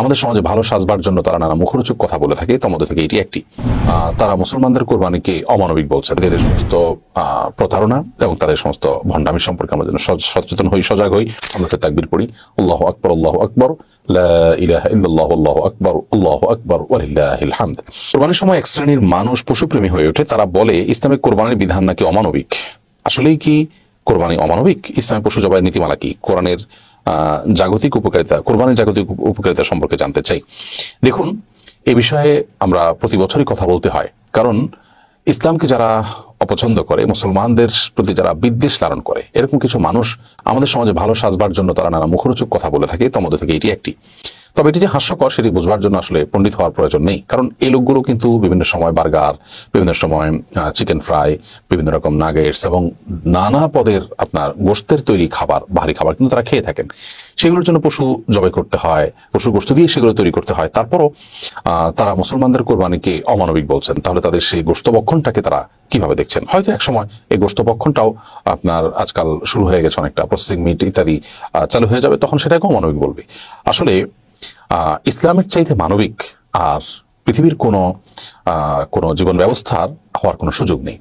আমাদের সমাজে ভালো সাজবার জন্য তারা নানা মুখরোচক কথা বলে থাকে, তার মধ্যে থেকে এটি একটি। তারা মুসলমানদের কোরবানিকে অমানবিক বলছে। তাদের সমস্ত প্রতারণা এবং তাদের সমস্ত ভণ্ডামি সম্পর্কে আমরা যেন সচেতন হই, সজাগ হই, আমরা তাকবির পড়ি। আল্লাহ আকবর আল্লাহ আকবর কোরবানির সময় এক শ্রেণির মানুষ পশুপ্রেমী হয়ে ওঠে। তারা বলে, ইসলামিক কোরবানির বিধান নাকি অমানবিক? আসলেই কি কোরবানি অমানবিক? ইসলামী পশু জবাইয়ের নীতিমালা কি? কোরআনের জাগতিক উপকারিতা, কোরবানির জাগতিক উপকারিতা সম্পর্কে জানতে চাই। দেখুন, এ বিষয়ে আমরা প্রতি বছরই কথা বলতে হয়। কারণ, ইসলামকে যারা অপছন্দ করে, মুসলমানদের প্রতি যারা বিদ্বেষ লালন করে, এরকম কিছু মানুষ আমাদের সমাজে ভালো সাজবার জন্য তারা নানা মুখরোচক কথা বলে থাকে তোমাদের থেকে এটি একটি। তবে এটি যে হাস্যকর, সেটি বুঝবার জন্য আসলে পণ্ডিত হওয়ার প্রয়োজন নেই। কারণ এই লোকগুলো কিন্তু বিভিন্ন সময় বার্গার, বিভিন্ন সময় চিকেন ফ্রাই, বিভিন্ন রকম নাগেটস এবং নানা পদের আপনার গোস্তের তৈরি খাবার, ভারী খাবার কিন্তু তারা খেয়ে থাকেন। সেগুলোর জন্য পশু জবাই করতে হয় পশু গোস্ত দিয়ে সেগুলো তৈরি করতে হয়। তারপরও তারা মুসলমানদের কোরবানিকে অমানবিক বলছেন। তাহলে তাদের সেই গোস্ত বক্ষণটাকে তারা কীভাবে দেখছেন? হয়তো এক সময় এই গোস্ত বক্ষণটাও আপনার আজকাল শুরু হয়ে গেছে অনেকটা, প্রসেসিং মিট ইত্যাদি চালু হয়ে যাবে, তখন সেটাকে অমানবিক বলবে। আসলে ইসলামের চাইতে মানবিক আর পৃথিবীর কোনো কোনো জীবন ব্যবস্থার হওয়ার কোনো সুযোগ নেই।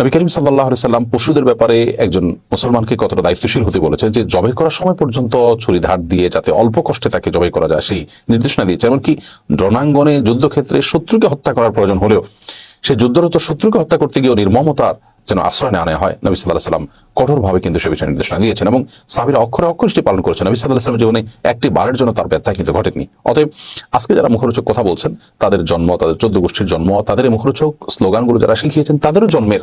নবী করিম সাল্লাহ সাল্লাম পশুদের ব্যাপারে একজন মুসলমানকে কতটা দায়িত্বশীল হতে বলেছে যে জবাই করার সময় পর্যন্ত ছুরি ধার দিয়ে যাতে অল্প কষ্টে তাকে জবাই করা যায় সেই নির্দেশনা দিয়েছে। এমনকি রণাঙ্গনে যুদ্ধক্ষেত্রে শত্রুকে হত্যা করার প্রয়োজন হলেও সে যুদ্ধরত শত্রুকে হত্যা করতে গিয়েও নির্মমতার যেন আশ্রয় নেওয়া হয়। নবী সাল্লাহ সাল্লাম কঠোরভাবে কিন্তু সে বিষয়ে নির্দেশনা দিয়েছেন এবং সাবিরা অক্ষরে অক্ষর সেটি পালন করেছেন। নবী সাল্লাহ সাল্লাম জীবনে একটি বারের জন্য তার ব্যথা কিন্তু ঘটেনি। অতএব আজকে যারা মুখরোচক কথা বলছেন, তাদের জন্ম, তাদের চোদ্দ গোষ্ঠীর জন্ম, তাদের এই মুখরোচক স্লোগানগুলো যারা শিখিয়েছেন, তাদেরও জন্মের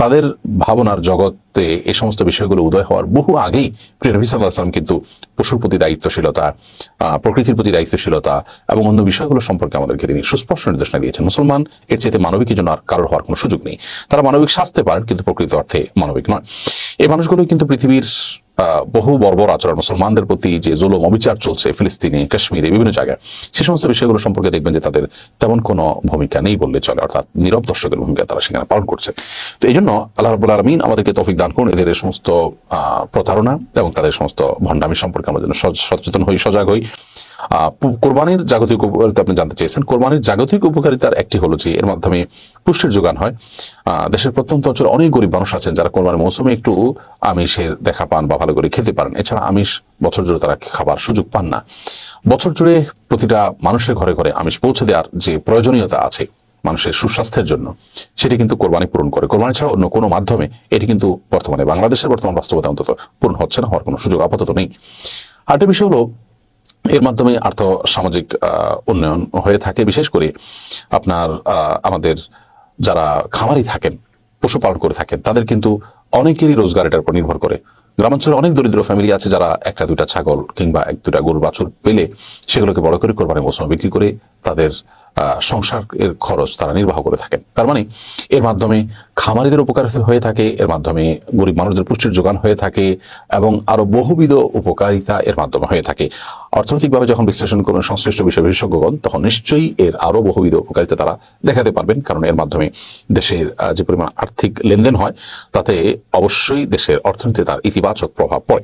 তাদের ভাবনার জগতে এই সমস্ত বিষয়গুলো উদয় হওয়ার বহু আগেই প্রিয় নবী সাল্লাহ আসলাম কিন্তু পশুর প্রতি দায়িত্বশীলতা প্রকৃতির প্রতি দায়িত্বশীলতা এবং অন্য বিষয়গুলো সম্পর্কে আমাদেরকে তিনি সুস্পষ্ট নির্দেশনা দিয়েছেন। মুসলমান এর চেয়ে মানবিকের জন্য আর কারোর হওয়ার কোনো সুযোগ নেই। তারা মানবিক শাস্তে পারেন কিন্তু প্রকৃত অর্থে মানবিক নয়। এই মানুষগুলো কিন্তু পৃথিবীর বহু বর্বর আচরণ, মুসলমানদের প্রতি যে জুলুম, অবিচার চলছে, ফিলিস্তিনে, কাশ্মীরে বিভিন্ন জায়গায়, সে সমস্ত বিষয়গুলো সম্পর্কে দেখবেন যে তাদের তেমন কোনো ভূমিকা নেই বললে চলে, অর্থাৎ নীরব দর্শকের ভূমিকা তারা সেখানে পালন করছে। তো এই জন্য আল্লাহ রাবুল আলমিন আমাদেরকে তৌফিক দান করুন, এদের সমস্ত প্রতারণা এবং তাদের সমস্ত ভণ্ডামি সম্পর্কে আমরা যেন সচ- সচেতন হই, সজাগ হই। কোরবানির জাগতিক উপকারিতা আপনি জানতে চেয়েছেন। কোরবানির জাগতিক উপকারিতার একটি হলো যে, এর মাধ্যমে পুষ্টির যোগান হয়। দেশের প্রত্যন্ত অঞ্চলে অনেক গরিব মানুষ আছেন যারা কোরবানির মৌসুমে একটু আমিষের দেখা পান বা ভালো করে খেতে পারেন। এছাড়া আমিষ বছর জুড়ে তারা খাবার সুযোগ পান না। বছর জুড়ে প্রতিটা মানুষের ঘরে ঘরে আমিষ পৌঁছে দেওয়ার যে প্রয়োজনীয়তা আছে মানুষের সুস্বাস্থ্যের জন্য, সেটি কিন্তু কোরবানি পূরণ করে। কোরবানি ছাড়া অন্য কোনো মাধ্যমে এটি কিন্তু বর্তমানে বাংলাদেশের বর্তমান বাস্তবতা অন্তত পূরণ হচ্ছে না, হওয়ার কোনো সুযোগ আপাতত নেই। আরেকটা বিষয় হলো এর মাধ্যমে আর্থ সামাজিক উন্নয়ন হয়ে থাকে। বিশেষ করে আপনার আমাদের যারা খামারি থাকেন, পশুপালন করে থাকেন, তাদের কিন্তু অনেকেরই রোজগার এটার উপর নির্ভর করে। গ্রামাঞ্চলে অনেক দরিদ্র ফ্যামিলি আছে যারা একটা, দুইটা ছাগল কিংবা এক দুটা গরু বাছুর পেলে সেগুলোকে বড় করে কোরবানি মৌসুমে বিক্রি করে তাদের আহ, সংসারের খরচ তারা নির্বাহ করে থাকেন। তার মানে এর মাধ্যমে খামারিদের উপকার হয়ে থাকে এর মাধ্যমে গরিব মানুষদের পুষ্টির যোগান হয়ে থাকে এবং আরও বহুবিধ উপকারিতা এর মাধ্যমে হয়ে থাকে। অর্থনৈতিকভাবে যখন বিশ্লেষণ করবেন সংশ্লিষ্ট বিষয় বিশেষজ্ঞগণ তখন নিশ্চয়ই এর আরও বহুবিধ উপকারিতা তারা দেখাতে পারবেন কারণ এর মাধ্যমে দেশের যে পরিমাণ আর্থিক লেনদেন হয় তাতে অবশ্যই দেশের অর্থনীতিতে তার ইতিবাচক প্রভাব পড়ে।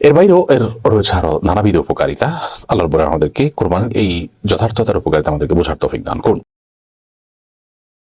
এর বাইরেও এর রয়েছে আরও নানাবিধ উপকারিতা। আল্লাহ আমাদেরকে কোরবানির এই যথার্থতার উপকারিতা আমাদেরকে বোঝার তফিক দান করুন।